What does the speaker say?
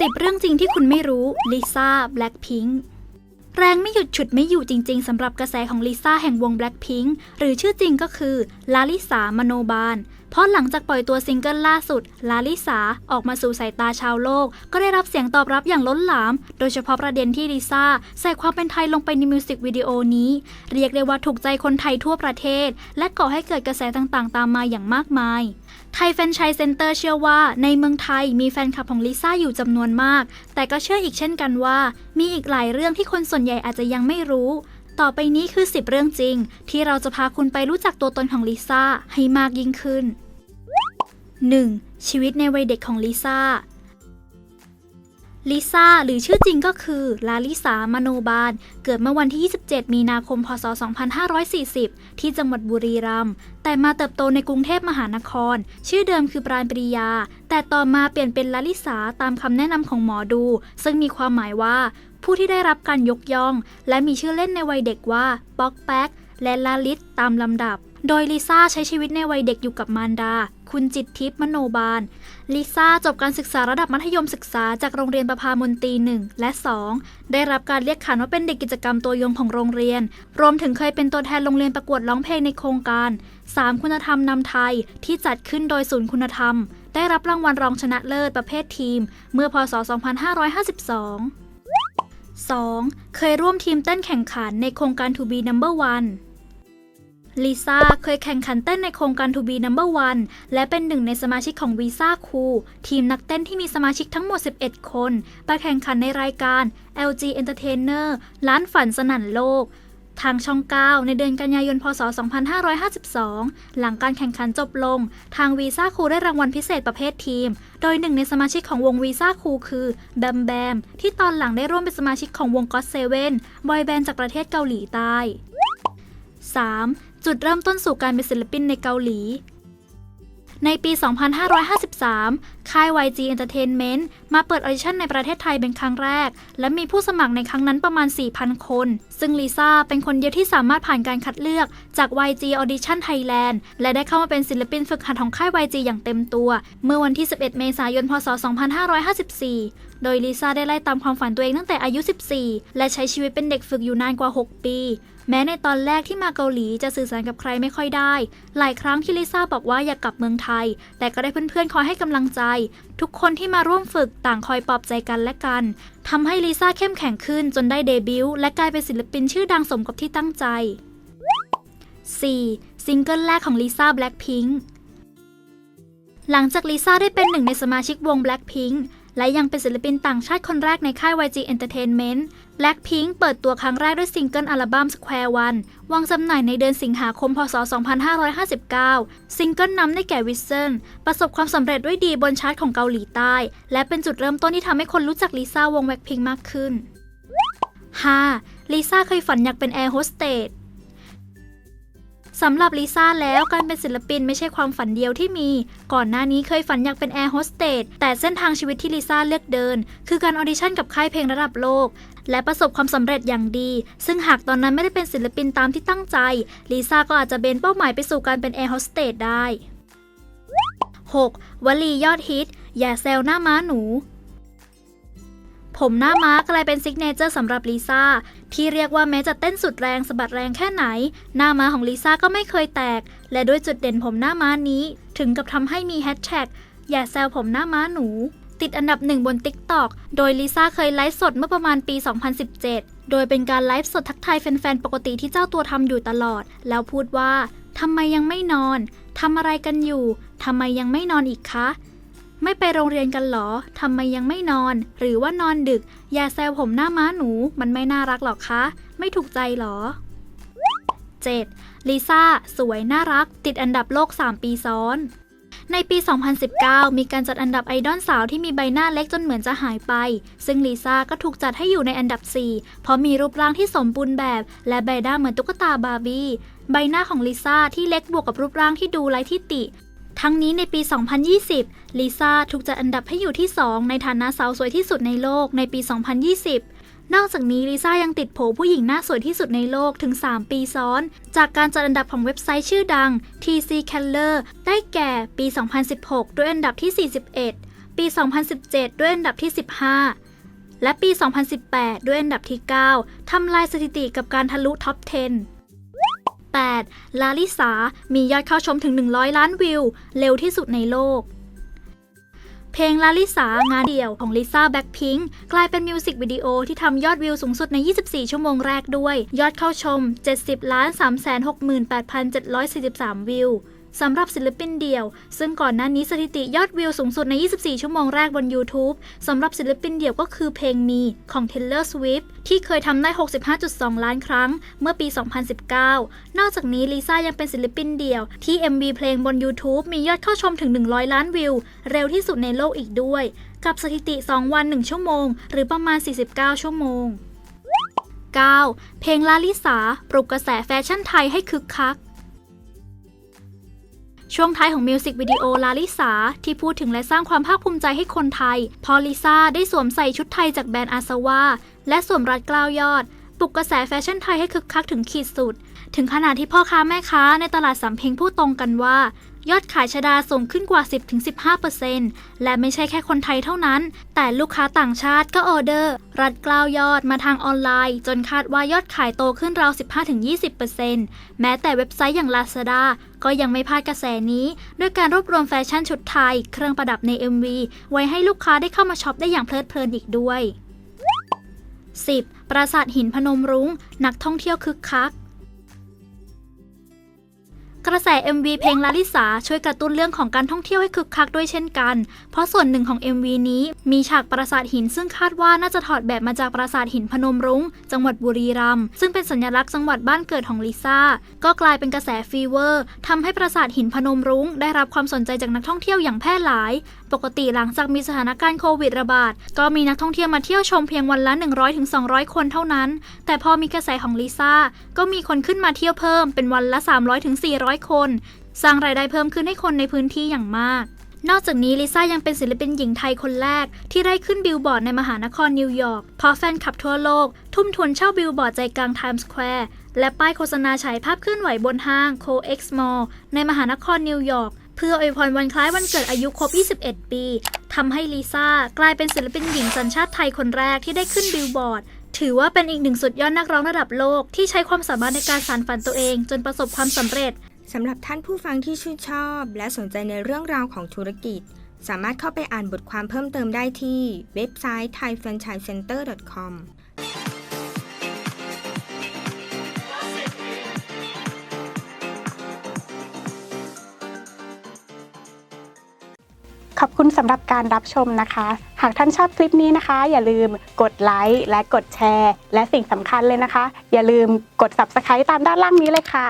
สิบเรื่องจริงที่คุณไม่รู้ลิซ่าแบล็คพิงค์แรงไม่หยุดฉุดไม่อยู่จริงๆสำหรับกระแสของลิซ่าแห่งวง Blackpink หรือชื่อจริงก็คือลาลิสามโนบาล ราะหลังจากปล่อยตัวซิงเกิลล่าสุด ลาลิสา ออกมาสู่สายตาชาวโลก ก็ได้รับเสียงตอบรับอย่างล้นหลาม โดยเฉพาะประเด็นที่ลิซ่าใส่ความเป็นไทยลงไปในมิวสิกวิดีโอนี้ เรียกได้ว่าถูกใจคนไทยทั่วประเทศ และก่อให้เกิดกระแสต่างๆ ตามมาอย่างมากมายไทยแฟนชส์เซ็นเตอร์เชื่อว่าในเมืองไทยมีแฟนคลับของลิซ่าอยู่จำนวนมาก แต่ก็เชื่ออีกเช่นกันว่า มีอีกหลายเรื่องที่คนส่วนใหญ่อาจจะยังไม่รู้ ต่อไปนี้คือ 10 เรื่องจริง ที่เราจะพาคุณไปรู้จักตัวตนของลิซ่าให้มากยิ่งขึ้น 1. ชีวิตในวัยเด็กของลิซ่า ลิซ่าหรือชื่อจริงก็คือ ลาลิสามโนบาล เกิดเมื่อวันที่ 27 มีนาคม พศ 2540 ที่จังหวัดบุรีรัมย์ แต่มาเติบโตในกรุงเทพมหานคร ชื่อเดิมคือปราณปริยา แต่ต่อมาเปลี่ยนเป็นลาลิสาตามคำแนะนำของหมอดู ซึ่งมีความหมายว่า ผู้ที่ได้รับการยกย่อง และมีชื่อเล่นในวัยเด็กว่า ป๊อกแป๊ก และลาลิสตามลำดับ โดยลิซ่าใช้ชีวิตในวัยเด็กอยู่กับมารดา คุณจิตทิพย์มโนบาล ลิซ่าจบการศึกษาระดับมัธยมศึกษาจากโรงเรียนประภามนตรี1และ 2 ได้รับการเรียกขานว่าเป็นเด็กกิจกรรมตัวยงของโรงเรียน รวมถึงเคยเป็นตัวแทนโรงเรียนประกวดร้องเพลงในโครงการ 3 คุณธรรมนำไทยที่จัดขึ้นโดยศูนย์คุณธรรม ได้รับรางวัลรองชนะเลิศประเภททีม เมื่อพศ 2552 2. เคยร่วมทีมเต้นแข่งขันในโครงการ To be number one ลิซ่าเคยแข่งขันเต้นในโครงการ To be number one และเป็นหนึ่งในสมาชิกของวีซ่าคูทีมนักเต้นที่มีสมาชิกทั้งหมด 11 คน ไปแข่งขันในรายการ LG Entertainer ล้านฝันสนั่นโลก ทางช่อง 9 ในเดือนกันยายน พศ 2552 หลังการแข่งขันจบลง ทางวีซ่าคูได้รางวัลพิเศษประเภททีม โดยหนึ่งในสมาชิกของวงวีซ่าคูคือแบมแบมที่ตอนหลังได้ร่วมเป็นสมาชิกของวงก็ t เซเว่นบอยแบนด์จากประเทศเกาหลีใต้ 3. จุดเริ่มต้นสู่การเป็นศิลปินในเกาหลี ในปี 2553 ค่าย YG Entertainment มาเปิดออดิชั่นในประเทศไทยเป็นครั้งแรก และมีผู้สมัครในครั้งนั้นประมาณ 4,000 คน ซึ่งลิซ่าเป็นคนเดียวที่สามารถผ่านการคัดเลือกจาก YG Audition Thailand และได้เข้ามาเป็นศิลปินฝึกหัดของค่าย YG อย่างเต็มตัว เมื่อวันที่ 11 เมษายน พศ 2554โดยลิซ่าได้ไล่ตามความฝันตัวเองตั้งแต่อายุ 14 และใช้ชีวิตเป็นเด็กฝึกอยู่นานกว่า 6 ปี แม้ในตอนแรกที่มาเกาหลีจะสื่อสารกับใครไม่ค่อยได้ หลายครั้งที่ลิซ่าบอกว่าอยากกลับเมืองไทย แต่ก็ได้เพื่อนๆคอยให้กำลังใจ ทุกคนที่มาร่วมฝึกต่างคอยปลอบใจกันและกันทำให้ลิซ่าเข้มแข็งขึ้นจนได้เดบิวต์และกลายเป็นศิลปินชื่อดังสมกับที่ตั้งใจ 4. ซิงเกิลแรกของลิซ่า Blackpink หลังจากลิซ่าได้เป็นหนึ่งในสมาชิกวง Blackpink และยังเป็นศิลปินต่างชาติคนแรกในค่าย YG Entertainment Blackpink เปิดตัวครั้งแรกด้วยซิงเกิลอัลบั้ม Square One วางจำหน่ายในเดือนสิงหาคม พศ 2559 ซิงเกิลนำได้แก่ Whistle ประสบความสำเร็จด้วยดีบนชาร์ตของเกาหลีใต้ และเป็นจุดเริ่มต้นที่ทำให้คนรู้จักลิซ่าวง Blackpink มากขึ้น 5. ลิซ่าเคยฝันอยากเป็นแอร์โฮสเตส สำหรับลิซ่าแล้วการเป็นศิลปินไม่ใช่ความฝันเดียวที่มี ก่อนหน้านี้เคยฝันอยากเป็นแอร์โฮสเตสแต่เส้นทางชีวิตที่ลิซ่าเลือกเดิน คือการออดิชั่นกับค่ายเพลงระดับโลก และประสบความสำเร็จอย่างดี ซึ่งหากตอนนั้นไม่ได้เป็นศิลปินตามที่ตั้งใจลิซ่าก็อาจจะเบนเป้าหมายไปสู่การเป็นแอร์โฮสเตสได้ 6. วลียอดฮิต อย่าแซวหน้าม้าหนู ผมหน้าม้ากลายเป็นซิกเนเจอร์สำหรับลิซ่าที่เรียกว่าแม้จะเต้นสุดแรงสะบัดแรงแค่ไหน หน้าม้าของลิซ่าก็ไม่เคยแตก และด้วยจุดเด่นผมหน้าม้านี้ ถึงกับทำให้มีแฮชแท็กอย่าแซวผมหน้าม้าหนู ติดอันดับหนึ่งบน TikTok โดยลิซ่าเคยไลฟ์สดเมื่อประมาณปี 2017 โดยเป็นการไลฟ์สดทักทายแฟนๆ ปกติที่เจ้าตัวทำอยู่ตลอด แล้วพูดว่าทำไมยังไม่นอนทำอะไรกันอยู่ทำไมยังไม่นอนอีกคะ ไม่ไปโรงเรียนกันหรอ ทำไมยังไม่นอน หรือว่านอนดึก อย่าแซวผมหน้าม้าหนู มันไม่น่ารักหรอกคะ ไม่ถูกใจหรอ 7. ลิซ่า สวยน่ารัก ติดอันดับโลก 3 ปีซ้อน ในปี 2019 มีการจัดอันดับไอดอลสาวที่มีใบหน้าเล็กจนเหมือนจะหายไป ซึ่งลิซ่าก็ถูกจัดให้อยู่ในอันดับ 4 เพราะมีรูปร่างที่สมบูรณ์แบบ และใบหน้าเหมือนตุ๊กตาบาร์บี้ ใบหน้าของลิซ่าที่เล็กบวกกับรูปร่างที่ดูไร้ที่ติ ทั้งนี้ในปี 2020 ลิซ่าถูกจัดอันดับให้อยู่ที่ 2 ในฐานะสาวสวยที่สุดในโลกในปี 2020 นอกจากนี้ลิซ่ายังติดโผผู้หญิงหน้าสวยที่สุดในโลกถึง 3 ปีซ้อน จากการจัดอันดับของเว็บไซต์ชื่อดัง TC Keller ได้แก่ปี 2016 ด้วยอันดับที่ 41 ปี 2017 ด้วยอันดับที่ 15และปี 2018 ด้วยอันดับที่ 9 ทำลายสถิติกับการทะลุท็อป 10 8. ลาลิสา มียอดเข้าชมถึง 100 ล้านวิว เร็วที่สุดในโลก เพลงลาลิสางานเดี่ยวของลิซ่าแบ็คพิงกลายเป็นมิวสิกวิดีโอที่ทำยอดวิวสูงสุดใน 24 ชั่วโมงแรกด้วย ยอดเข้าชม 70 ล้าน368,743 วิว สำหรับศิลปินเดี่ยว ซึ่งก่อนหน้านี้สถิติยอดวิวสูงสุดใน 24 ชั่วโมงแรกบน YouTube สำหรับศิลปินเดี่ยวก็คือเพลงมีของ Taylor Swift ที่เคยทำได้ 65.2 ล้านครั้งเมื่อปี 2019 นอกจากนี้ลิซ่ายังเป็นศิลปินเดี่ยว ที่ MV เพลงบน YouTube มียอดเข้าชมถึง 100 ล้านวิว เร็วที่สุดในโลกอีกด้วย กับสถิติ 2 วัน 1 ชั่วโมง หรือประมาณ 49 ชั่วโมง 9. เพลงลาลิสาปลุกกระแสแฟชั่นไทยให้คึกคัก ช่วงท้ายของมิวสิกวิดีโอลาลิสาที่พูดถึงและสร้างความภาคภูมิใจให้คนไทย พอลิซ่าได้สวมใส่ชุดไทยจากแบรนด์อาซาวาและสวมรัดเกล้าวยอดปลุกกระแสแฟชั่นไทยให้คึกคักถึงขีดสุด ถึงขนาดที่พ่อค้าแม่ค้าในตลาดสำเพ็งพูดตรงกันว่า ยอดขายชดาส่งขึ้นกว่า 10-15%และไม่ใช่แค่คนไทยเท่านั้น แต่ลูกค้าต่างชาติก็ออเดอร์ รัดกล้าวยอดมาทางออนไลน์ จนคาดว่ายอดขายโตขึ้นราว 15-20%แม้แต่เว็บไซต์อย่าง Lazada ก็ยังไม่พลาดกระแสนี้ ด้วยการรวบรวมแฟชั่นชุดไทย เครื่องประดับใน MV ไว้ให้ลูกค้าได้เข้ามาช็อปได้อย่างเพลิดเพลินอีกด้วย 10. ปราสาทหินพนมรุง้ง นักท่องเที่ยวคึกคัก กระแส MV เพลงลาลิสาช่วยกระตุ้นเรื่องของการท่องเที่ยวให้คึกคักด้วยเช่นกัน เพราะส่วนหนึ่งของ MV นี้มีฉากปราสาทหินซึ่งคาดว่าน่าจะถอดแบบมาจากปราสาทหินพนมรุง้ง จังหวัดบุรีรัมย์ซึ่งเป็นสัญลักษณ์จังหวัดบ้านเกิดของลิซ่าก็กลายเป็นกระแสฟีเวอร์ทำให้ปราสาทหินพนมรุ้ง ได้รับความสนใจจากนักท่องเที่ยวอย่างแพร่หลาย ปกติหลังจากมีสถานการณ์โควิดระบาดก็มีนักท่องเที่ยวมาเที่ยวชมเพียงวันละ 100-200 คนเท่านั้น แต่พอมีกระแสของลิซ่าก็มีคนขึ้นมาเที่ยวเพิ่มเป็นวันละ 300-400คน สร้างรายได้เพิ่มขึ้นให้คนในพื้นที่อย่างมาก นอกจากนี้ลิซ่ายังเป็นศิลปินหญิงไทยคนแรก ที่ได้ขึ้นบิลบอร์ดในมหานครนิวยอร์กเพราะแฟนคลับทั่วโลก ทุ่มทุนเช่าบิลบอร์ดใจกลางไทม์สแควร์และป้ายโฆษณาฉายภาพเคลื่อนไหวบนห้างโคเอ็กซ์มอลในมหานครนิวยอร์กเพื่ออวยพรวันคล้ายวันเกิดอายุครบ 21 ปีทำให้ลิซ่ากลายเป็นศิลปินหญิงสัญชาติไทยคนแรกที่ได้ขึ้นบิลบอร์ด ถือว่าเป็นอีกหนึ่งสุดยอดนักร้องระดับโลกที่ใช้ความสามารถในการสานฝันตัวเอง จนประสบความสำเร็จ สำหรับท่านผู้ฟังที่ชื่นชอบ และสนใจในเรื่องราวของธุรกิจ สามารถเข้าไปอ่านบทความเพิ่มเติมได้ที่เว็บไซต์ thaifranchisecenter.com ขอบคุณสำหรับการรับชมนะคะ หากท่านชอบคลิปนี้นะคะ อย่าลืมกดไลค์และกดแชร์ และสิ่งสำคัญเลยนะคะ อย่าลืมกด Subscribe ตามด้านล่างนี้เลยค่ะ